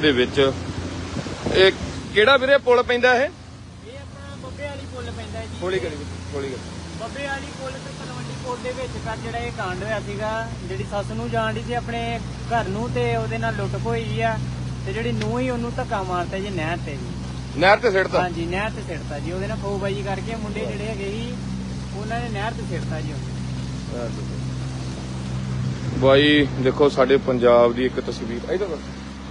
ਦੇ ਵਿੱਚ। ਇਹ ਕਿਹੜਾ ਵੀਰੇ ਪੁਲ ਪੈਂਦਾ ਇਹ? ਇਹ ਆਪਣਾ ਬੱਬੇ ਵਾਲੀ ਪੁੱਲ ਪੈਂਦਾ ਜੀ। ਹੌਲੀ ਕਰੀ ਹੌਲੀ ਕਰੀ। ਬੱਬੇ ਵਾਲੀ ਪੁੱਲ ਤੇ ਤਲਵੰਡੀ ਪੁੱਲ ਦੇ ਵਿੱਚ ਕਰ ਜਿਹੜਾ ਇਹ ਕਾਂਡ ਹੋਇਆ ਸੀਗਾ ਜਿਹੜੀ ਸੱਸ ਨੂੰ ਜਾਣ ਦੀ ਸੀ ਆਪਣੇ ਘਰ ਨੂੰ ਤੇ ਉਹਦੇ ਨਾਲ ਲੁੱਟ ਹੋਈ ਆ ਤੇ ਜਿਹੜੀ ਨੂੰਹ ਹੀ ਉਹਨੂੰ ਧੱਕਾ ਮਾਰਤਾ ਜੀ ਨਹਿਰ ਤੇ ਜੀ। ਨਹਿਰ ਤੇ ਸਿੱਟਦਾ ਹਾਂਜੀ ਨਹਿਰ ਤੇ ਸਿੱਟਤਾ ਜੀ। ਉਹਦੇ ਨਾਲ ਖੋਬਾਜੀ ਕਰਕੇ ਮੁੰਡੇ ਜਿਹੜੇ ਹੈਗੇ ਸੀ ਉਹਨਾਂ ਨੇ ਨਹਿਰ ਤੇ ਸਿੱਟਤਾ ਜੀ ਉਹਨੂੰ। ਬਾਈ ਦੇਖੋ ਸਾਡੇ ਪੰਜਾਬ ਦੀ ਇੱਕ ਤਸਵੀਰ। ਇਹਦਾ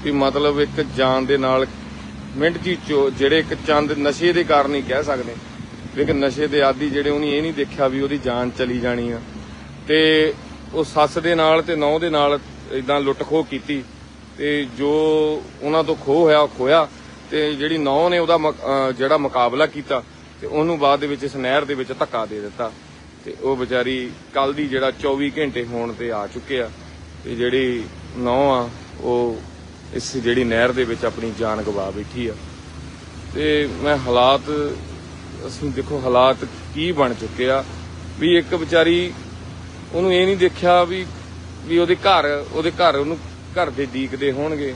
ਕਿ ਮਤਲਬ ਇੱਕ ਜਾਨ ਦੇ ਨਾਲ ਮਿੰਟ ਜੀ ਜਿਹੜੇ ਇੱਕ ਚੰਦ ਨਸ਼ੇ ਦੇ ਕਾਰਨ ਹੀ ਕਹਿ ਸਕਦੇ। ਲੇਕਿਨ ਨਸ਼ੇ ਦੇ ਆਦੀ ਜਿਹੜੇ ਉਹਨੇ ਇਹ ਨਹੀਂ ਦੇਖਿਆ ਵੀ ਉਹਦੀ ਜਾਨ ਚਲੀ ਜਾਣੀ ਆ। ਤੇ ਉਹ ਸੱਸ ਦੇ ਨਾਲ ਤੇ ਨੌ ਦੇ ਨਾਲ ਇਦਾਂ ਲੁੱਟ ਕੀਤੀ ਤੇ ਜੋ ਉਹਨਾਂ ਤੋਂ ਖੋਹ ਹੋਇਆ ਖੋਇਆ ਤੇ ਜਿਹੜੀ ਨੌ ਨੇ ਉਹਦਾ ਜਿਹੜਾ ਮੁਕਾਬਲਾ ਕੀਤਾ ਤੇ ਉਹਨੂੰ ਬਾਅਦ ਦੇ ਵਿੱਚ ਇਸ ਨਹਿਰ ਦੇ ਵਿੱਚ ਧੱਕਾ ਦੇ ਦਿੱਤਾ। ਤੇ ਉਹ ਵਿਚਾਰੀ ਕੱਲ ਦੀ ਜਿਹੜਾ 24 ਘੰਟੇ ਹੋਣ ਤੇ ਆ ਚੁੱਕੇ ਆ। ਤੇ ਜਿਹੜੀ ਨੌ ਆ, ਉਹ ਇਸ ਜਿਹੜੀ ਨਹਿਰ ਦੇ ਵਿੱਚ ਆਪਣੀ ਜਾਨ ਗਵਾ ਬੈਠੀ ਆ। ਤੇ ਮੈਂ ਹਾਲਾਤ, ਅਸੀਂ ਦੇਖੋ ਹਾਲਾਤ ਕੀ ਬਣ ਚੁੱਕੇ ਆ। ਵੀ ਇੱਕ ਵਿਚਾਰੀ ਉਹਨੂੰ ਇਹ ਨਹੀਂ ਦੇਖਿਆ ਵੀ ਵੀ ਉਹਦੇ ਘਰ ਉਹਦੇ ਘਰ ਉਹਨੂੰ ਘਰ ਦੇ ਦੀਕਦੇ ਹੋਣਗੇ।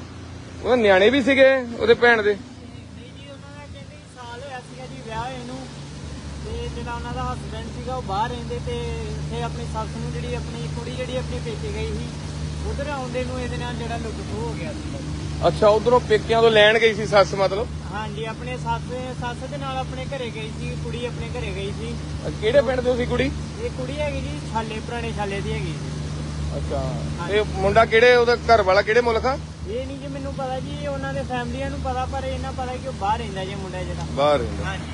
ਉਹ ਨਿਆਣੇ ਵੀ ਸੀਗੇ ਉਹਦੇ ਭੈਣ ਦੇ। ਵਿਆਹ ਹੋਏ ਜਿਹੜਾ ਉਹਨਾਂ ਦਾ ਹਸਬੰਡ ਸੀਗਾ ਉਹ ਬਾਹਰ ਰਹਿੰਦੇ ਤੇ ਇੱਥੇ ਆਪਣੀ ਸੱਸ ਨੂੰ ਜਿਹੜੀ ਆਪਣੀ ਕੁੜੀ ਜਿਹੜੀ ਆਪਣੀ ਪੇਕੇ ਗਈ ਸੀ। ਉਧਰ ਆਉਂਦੇ ਨੂੰ ਇਹਦੇ ਨਾਲ ਜਿਹੜਾ ਲੁੱਟ ਖੋਹ ਹੋ ਗਿਆ ਸੀ। ਅੱਛਾ ਉਧਰੋਂ ਪੇਕਿਆਂ ਤੋਂ ਲੈਣ ਗਈ ਸੀ ਸੱਸ ਮਤਲਬ? ਹਾਂਜੀ ਆਪਣੇ ਸੱਸ ਸੱਸ ਦੇ ਨਾਲ ਆਪਣੇ ਘਰੇ ਗਈ ਸੀ ਕੁੜੀ ਆਪਣੇ ਘਰੇ ਗਈ ਸੀ। ਕਿਹੜੇ ਪਿੰਡ ਤੋਂ ਸੀ ਕੁੜੀ? ਇਹ ਕੁੜੀ ਹੈਗੀ ਜੀ ਛਾਲੇ ਪੁਰਾਣੇ ਛਾਲੇ ਦੀ ਹੈਗੀ ਸੀ ਅੱਛਾ ਇਹ ਮੁੰਡਾ ਕਿਹੜੇ ਉਹਦਾ ਘਰ ਵਾਲਾ ਕਿਹੜੇ ਮੁਲਕ ਆ? ਇਹ ਨਹੀਂ ਜੀ ਮੈਨੂੰ ਪਤਾ ਜੀ ਉਹਨਾਂ ਦੇ ਫੈਮਲੀਆਂ ਨੂੰ ਪਤਾ ਪਰ ਇਹਨਾਂ ਪਤਾ ਕਿ ਉਹ ਬਾਹਰ ਰਹਿੰਦਾ ਜੀ ਮੁੰਡਾ ਜਿਹੜਾ। ਬਾਹਰ ਰਹਿੰਦਾ। ਹਾਂਜੀ।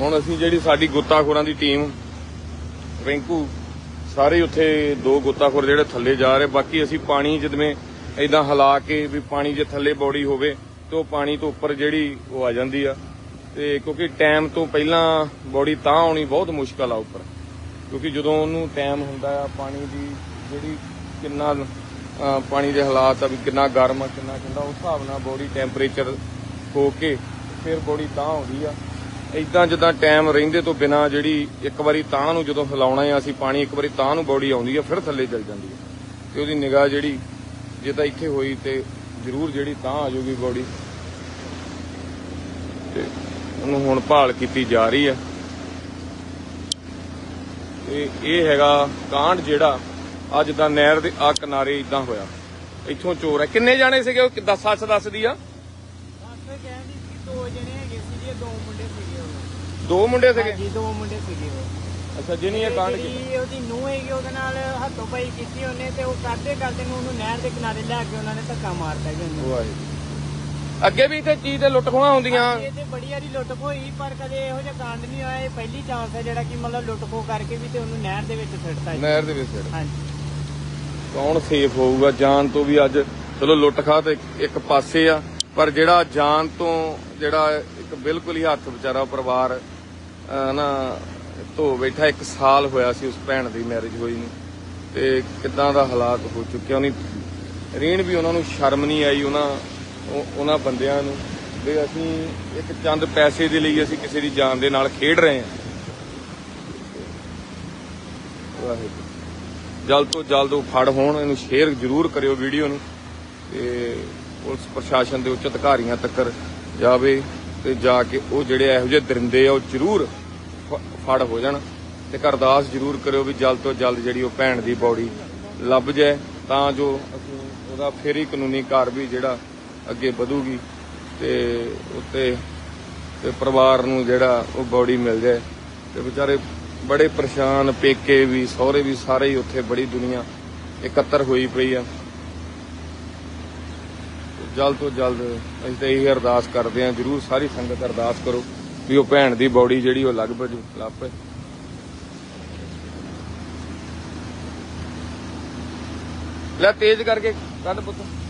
ਹੁਣ ਅਸੀਂ ਜਿਹੜੀ ਸਾਡੀ ਗੋਤਾਖੋਰਾਂ ਦੀ ਟੀਮ ਰਿੰਕੂ ਸਾਰੇ ਉੱਥੇ ਦੋ ਗੋਤਾਖੋਰ ਜਿਹੜੇ ਥੱਲੇ ਜਾ ਰਹੇ, ਬਾਕੀ ਅਸੀਂ ਪਾਣੀ ਜਿਵੇਂ ਇਦਾਂ ਹਿਲਾ ਕੇ ਵੀ ਪਾਣੀ ਜੇ ਥੱਲੇ ਬੋਡੀ ਹੋਵੇ ਤੇ ਉਹ ਪਾਣੀ ਤੋਂ ਉੱਪਰ ਜਿਹੜੀ ਉਹ ਆ ਜਾਂਦੀ ਆ। ਤੇ ਕਿਉਂਕਿ ਟਾਈਮ ਤੋਂ ਪਹਿਲਾਂ ਬੋਡੀ ਤਾਂ ਆਉਣੀ ਬਹੁਤ ਮੁਸ਼ਕਲ ਆ ਉੱਪਰ। ਕਿਉਂਕਿ ਜਦੋਂ ਉਹਨੂੰ ਟਾਈਮ ਹੁੰਦਾ ਆ, ਪਾਣੀ ਦੀ ਜਿਹੜੀ ਕਿੰਨਾ ਪਾਣੀ ਦੇ ਹਾਲਾਤ ਆ ਵੀ ਕਿੰਨਾ ਗਰਮ ਆ, ਕਿੰਨਾ ਠੰਡਾ, ਉਸ ਹਿਸਾਬ ਨਾਲ ਬੋਡੀ ਟੈਂਪਰੇਚਰ ਹੋ ਕੇ ਫਿਰ ਬੋਡੀ ਤਾਂ ਆਉਂਦੀ ਆ। ਇਦਾਂ ਜਿੱਦਾਂ ਟਾਈਮ ਰਹਿੰਦੇ ਤੋਂ ਬਿਨਾ ਜਿਹੜੀ ਇੱਕ ਵਾਰੀ ਤਾਂ ਨੂੰ ਜਦੋਂ ਹਿਲਾਉਣਾ ਆ ਅਸੀਂ ਪਾਣੀ ਇੱਕ ਵਾਰੀ ਤਾਂ ਨੂੰ ਬੋਡੀ ਆਉਂਦੀ ਆ ਫਿਰ ਥੱਲੇ ਚਲ ਜਾਂਦੀ ਆ ਤੇ ਉਹਦੀ ਨਿਗਾਹ ਜਿਹੜੀ ਜੇ ਤਾਂ ਇੱਥੇ ਹੋਈ ਤੇ ਜ਼ਰੂਰ ਜਿਹੜੀ ਤਾਂ ਆ ਜਾਊਗੀ ਬੋਡੀ। ਤੇ ਉਹਨੂੰ ਹੁਣ ਭਾਲ ਕੀਤੀ ਜਾ ਰਹੀ ਆ ਤੇ ਇਹ ਹੈਗਾ ਕਾਂਡ ਜਿਹੜਾ ਅੱਜ ਦਾ ਨਹਿਰ ਦੇ ਆ ਕਿਨਾਰੇ ਇਦਾਂ ਹੋਇਆ। ਇੱਥੋਂ ਚੋਰ ਹੈ। ਕਿੰਨੇ ਜਾਣੇ ਸੀਗੇ ਉਹ? ਦੱਸ ਸੱਚ ਦੱਸਦੀ ਆ। ਬਸ ਕਹਿੰਦੀ ਦੋ ਜਣੇ ਹੈਗੇ ਸੀ ਦੋ ਮੁੰਡੇ ਸੀਗੇ ਦੋ ਮੁੰਡੇ ਸੀਗੇ? ਹਾਂਜੀ ਦੋ ਮੁੰਡੇ ਸੀਗੇ ਉਹ। ਅੱਛਾ ਜਿਹਨੇ ਇਹ ਕਾਂਡ ਕੀਤਾ। ਜਿਹੜੀ ਉਹਦੀ ਨੂੰਹ ਹੈਗੀ ਉਹਦੇ ਨਾਲ ਹੱਥੋਂ ਪਾਈ ਕੀਤੀ ਉਹਨੇ ਤੇ ਉਹ ਕਰਦੇ ਕਰਦੇ ਨੂੰ ਉਹਨੂੰ ਨਹਿਰ ਦੇ ਕਿਨਾਰੇ ਲੈ ਕੇ ਉਹਨਾਂ ਨੇ ਧੱਕਾ ਮਾਰਤਾ ਜੀ ਉਹਨੂੰ। ਵਾਹਿਗੁਰੂ। ਅੱਗੇ ਵੀ ਇੱਥੇ ਚੀਜ਼ ਤੇ ਲੁੱਟ ਖੋਹਾਂ ਹੁੰਦੀਆਂ ਇਹ ਤੇ ਬੜੀ ਵਾਰੀ ਲੁੱਟ ਹੋਈ ਪਰ ਕਦੇ ਇਹੋ ਜਿਹਾ ਕਾਂਡ ਨਹੀਂ ਹੋਇਆ। ਇਹ ਪਹਿਲੀ ਚਾਂਸ ਹੈ ਜਿਹੜਾ ਕਿ ਮਤਲਬ ਲੁੱਟ ਖੋ ਕਰਕੇ ਵੀ ਤੇ ਉਹਨੂੰ ਨਹਿਰ ਦੇ ਵਿੱਚ ਸਿੱਟਤਾ ਜੀ। ਨਹਿਰ ਦੇ ਵਿੱਚ ਸਿਰ ਹਾਂਜੀ। ਕੌਣ ਸੇਫ ਹੋਊਗਾ? ਜਾਨ ਤੋਂ ਵੀ ਅੱਜ ਚਲੋ ਲੁੱਟ ਖਾ ਤੇ ਇੱਕ- ਪਾਸੇ ਆ ਪਰ ਜਿਹੜਾ ਜਾਨ ਤੋਂ ਜਿਹੜਾ ਇੱਕ ਬਿਲਕੁਲ ਹੀ ਹੱਥ ਵਿਚਾਰਾ ਪਰਿਵਾਰ ਨਾ, ਧੋ ਬੈਠਾ, ਇੱਕ ਸਾਲ ਹੋਇਆ ਸੀ ਉਸ ਭੈਣ ਦੀ ਮੈਰਿਜ ਹੋਈ ਨੂੰ, ਤੇ ਕਿੱਦਾਂ ਦਾ ਹਾਲਾਤ ਹੋ ਚੁੱਕਿਆ ਉਹਨੀ ਰੀਣ ਵੀ ਉਹਨਾਂ ਨੂੰ ਸ਼ਰਮ ਨਹੀਂ ਆਈ, ਉਹਨਾਂ ਉਹਨਾਂ ਬੰਦਿਆਂ ਨੂੰ। ਵੀ ਅਸੀਂ ਇੱਕ ਚੰਦ ਪੈਸੇ ਦੇ ਲਈ ਅਸੀਂ ਕਿਸੇ ਦੀ ਜਾਨ ਦੇ ਨਾਲ ਖੇਡ ਰਹੇ ਹਾਂ। ਵਾਹਿਗੁਰੂ। ਜਲਦ ਤੋਂ ਜਲਦ ਉਹ ਫੜ ਹੋਣ, ਇਹਨੂੰ ਸ਼ੇਅਰ ਜ਼ਰੂਰ ਕਰਿਓ ਵੀਡੀਓ ਨੂੰ, ਤੇ ਪੁਲਿਸ ਪ੍ਰਸ਼ਾਸਨ ਦੇ ਉੱਚ ਅਧਿਕਾਰੀਆਂ ਤੱਕ ਜਾਵੇ। ਤੇ ਜਾ ਕੇ ਉਹ ਜਿਹੜੇ ਇਹੋ ਜਿਹੇ ਦਰਿੰਦੇ ਆ, ਉਹ ਜ਼ਰੂਰ ਫ- ਫੜ ਹੋ ਜਾਣ ਤੇ ਅਰਦਾਸ ਜ਼ਰੂਰ ਕਰਿਓ ਵੀ ਜਲਦ ਤੋਂ ਜਲਦ ਜਿਹੜੀ ਉਹ ਭੈਣ ਦੀ ਬੌੜੀ ਲੱਭ ਜਾਏ, ਤਾਂ ਜੋ ਅਸੀਂ ਉਹਦਾ ਫੇਰੀ ਹੀ ਕਾਨੂੰਨੀ ਕਾਰਵਾਈ ਜਿਹੜਾ ਅੱਗੇ ਵਧੂਗੀ ਤੇ ਉੱਤੇ ਤੇ ਪਰਿਵਾਰ ਨੂੰ ਜਿਹੜਾ ਉਹ ਬੌੜੀ ਮਿਲ ਜਾਏ ਤੇ ਵਿਚਾਰੇ ਬੜੇ ਪਰੇਸ਼ਾਨ, ਪੇਕੇ ਵੀ, ਸਹੁਰੇ ਵੀ ਸਾਰੇ ਹੀ ਉੱਥੇ ਬੜੀ ਦੁਨੀਆ ਇਕੱਤਰ ਹੋਈ ਪਈ ਆ। ਜਲਦ ਤੋਂ ਜਲਦ ਅਸੀਂ ਤਾਂ ਇਹੀ ਅਰਦਾਸ ਕਰਦੇ ਹਾਂ, ਜਰੂਰ ਸਾਰੀ ਸੰਗਤ ਅਰਦਾਸ ਕਰੋ ਵੀ ਉਹ ਭੈਣ ਦੀ ਬੋਡੀ ਜਿਹੜੀ ਉਹ ਲੱਗ ਪਜੂ, ਲੱਭ ਪਏ। ਲੈ ਤੇਜ਼ ਕਰਕੇ ਕੱਢ ਪੁੱਤ।